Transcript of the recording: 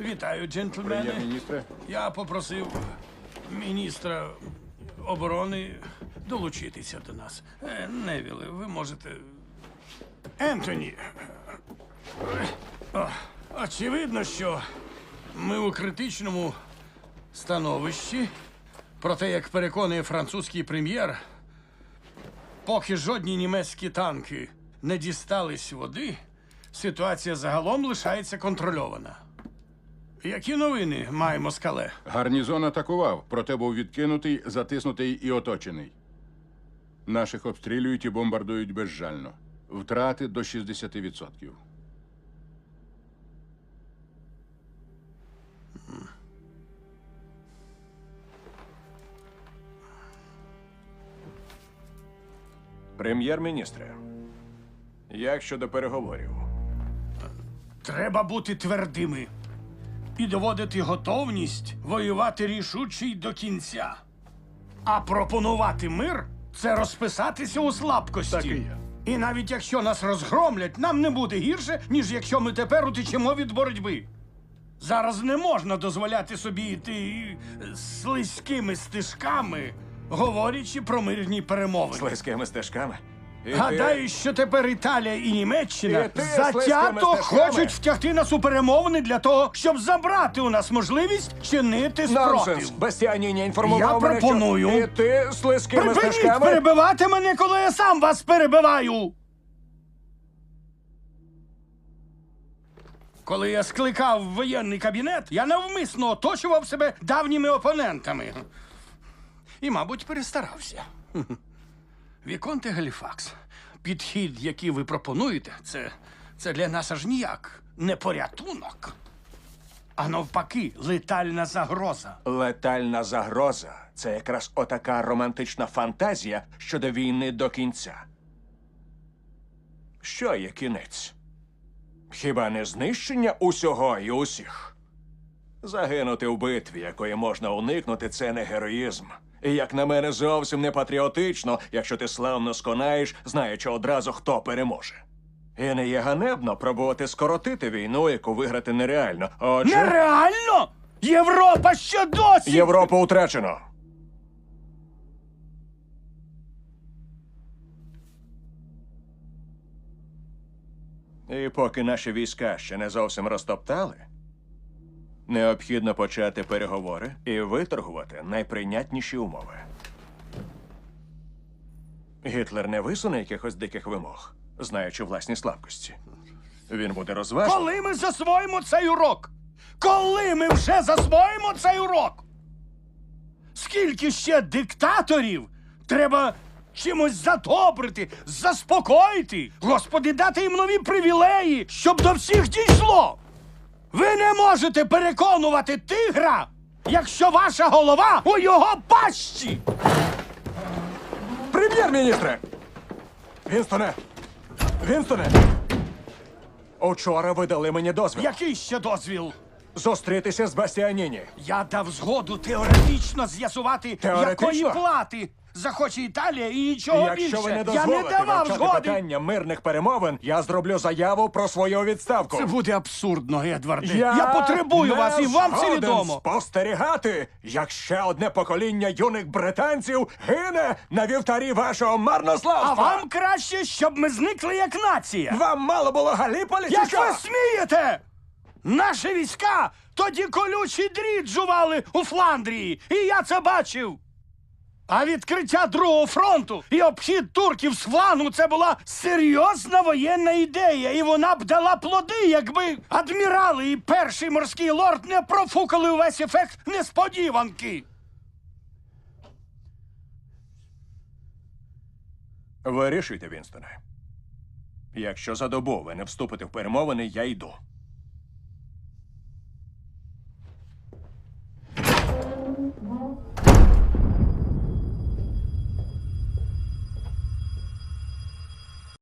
Вітаю, джентльмени. Прем'єр-міністре. Я попросив міністра оборони долучитися до нас. Е, Невіле, ви можете. Ентоні. О, Очевидно, що ми у критичному становищі. Проте, як переконує французький прем'єр, поки жодні німецькі танки не дістались води, ситуація загалом лишається контрольована. Які новини маємо з Кале? Гарнізон атакував, проте був відкинутий, затиснутий і оточений. Наших обстрілюють і бомбардують безжально. Втрати до 60%. Прем'єр-міністре, як щодо переговорів? Треба бути твердими і доводити готовність воювати рішуче й до кінця. А пропонувати мир це розписатися у слабкості. Так і є. І навіть якщо нас розгромлять, нам не буде гірше, ніж якщо ми тепер утечемо від боротьби. Зараз не можна дозволяти собі йти слизькими стежками, говорячи про мирні перемовини. Слизькими стежками? Гадаю, що тепер Італія і Німеччина І ти слизькими затято хочуть втягти нас у перемовини для того, щоб забрати у нас можливість чинити Нонсенс! спротив. Бастіаніні інформував Я мене, що пропоную- І ти слизькими Припиніть стежками? перебивати мене, коли я сам вас перебиваю. Коли я скликав воєнний кабінет, я навмисно оточував себе давніми опонентами. І, мабуть, перестарався. Віконте Галіфакс, підхід, який ви пропонуєте, це, це для нас аж ніяк не порятунок, а навпаки, летальна загроза. Летальна загроза це якраз отака романтична фантазія щодо війни до кінця. Що є кінець? Хіба не знищення усього і усіх? Загинути в битві, якої можна уникнути, це не героїзм. І, як на мене, зовсім не патріотично, якщо ти славно сконаєш, знаючи одразу, хто переможе. І не є ганебно пробувати скоротити війну, яку виграти нереально. Отже, Нереально? Європа ще досі! Європу втрачено. І поки наші війська ще не зовсім розтоптали, необхідно почати переговори і виторгувати найприйнятніші умови. Гітлер не висуне якихось диких вимог, знаючи власні слабкості. Він буде розважливий. Коли ми засвоїмо цей урок? Коли ми вже засвоїмо цей урок? Скільки ще диктаторів треба чимось задобрити, заспокоїти? Господи, дати їм нові привілеї, щоб до всіх дійшло. Ви не можете переконувати тигра, якщо ваша голова у його пащі. Прем'єр-міністре! Вінстоне! Вінстоне! Учора ви дали мені дозвіл Який ще дозвіл? зустрітися з Бастіаніні. Я дав згоду теоретично з'ясувати, Теоретично? якої плати захоче Італія і нічого Якщо більше. ви не я не дозволите давав вивчати згоди. питання мирних перемовин, я зроблю заяву про свою відставку. Це буде абсурдно, Едварде. Я, потребую не вас, і вам це згоден відомо. спостерігати, як ще одне покоління юних британців гине на вівтарі вашого марнославства. А вам краще, щоб ми зникли як нація. Вам мало було Галіполі? чи Як що? ви смієте? Наші війська тоді колючий дріт жували у Фландрії, і я це бачив. А відкриття другого фронту і обхід турків з флангу це була серйозна воєнна ідея, і вона б дала плоди, якби адмірали і перший морський лорд не профукали увесь ефект несподіванки. Вирішуйте, Вінстоне. Якщо за добу ви не вступите в перемовини, я йду.